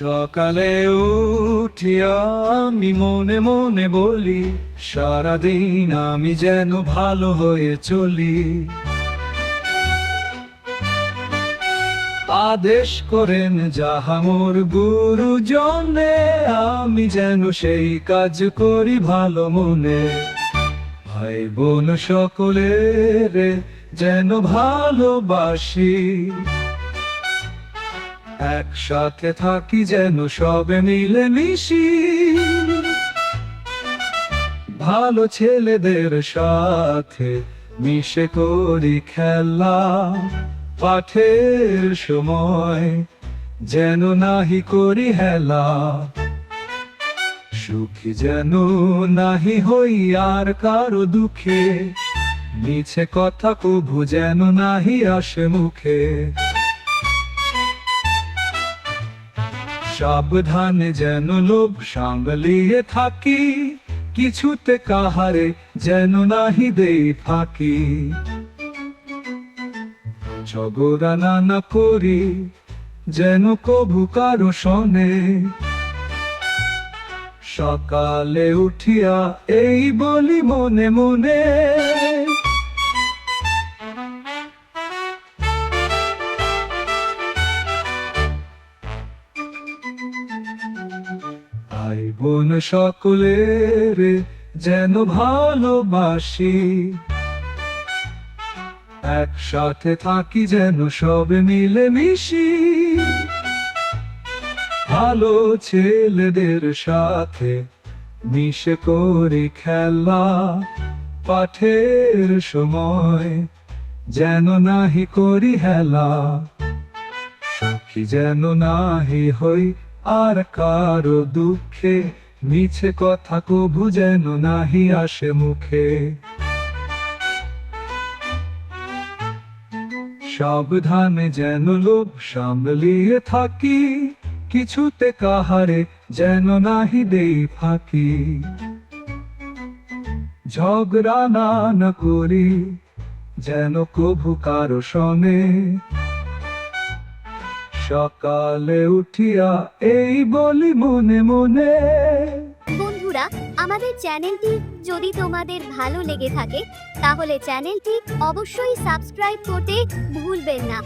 সকালে উঠিয়া আমি মনে মনে বলি, সারাদিন আমি যেন ভালো হয়ে চলি। আদেশ করেন যাহা মোর গুরুজনে, আমি যেন সেই কাজ করি ভালো মনে। ভাই বোন সকলের যেন ভালোবাসি। একসাথে থাকি যেন সবে মিলে মিশি ভালো ছেলেদের সাথে মিশে করি খেলা। পাঠের সময় যেন নাহি করি হেলা। সুখী যেন নাহি হই আর কারও দুঃখে। মিছে কথা কভু যেন নাহি আসে মুখে। সাবধানে যেন লোভ সাঙ্গলিয়ে থাকি, কিছুতে কাহারে যেন নাহি দেই ফাঁকি। ঝগড়া নানা করি, যেন কভু কারও শোনে। সকালে উঠিয়া এই বলি মনে মনে বোন সকলের যেন ভালোবাসি। একসাথে থাকি যেন সবে মিলে মিশি ভালো ছেলেদের সাথে মিশে করি খেলা। পাঠের সময় যেন নাহি করি হেলা। সুখী যেন নাহি হই আর কারও দুঃখে মিছে কথা কভু যেন নাহি আসে মুখে। সাবধানে যেন লোভ সামলিয়ে থাকি, কিছুতে কাহারে যেন নাহি দেই ফাঁকি। ঝগড়া না করি, যেন কভু কারও শোনে সকালে উঠিয়া এই বলি মনে মনে। বন্ধুরা, আমাদের চ্যানেলটি যদি তোমাদের ভালো লেগে থাকে, তাহলে চ্যানেলটি অবশ্যই সাবস্ক্রাইব করতে ভুলবেন না।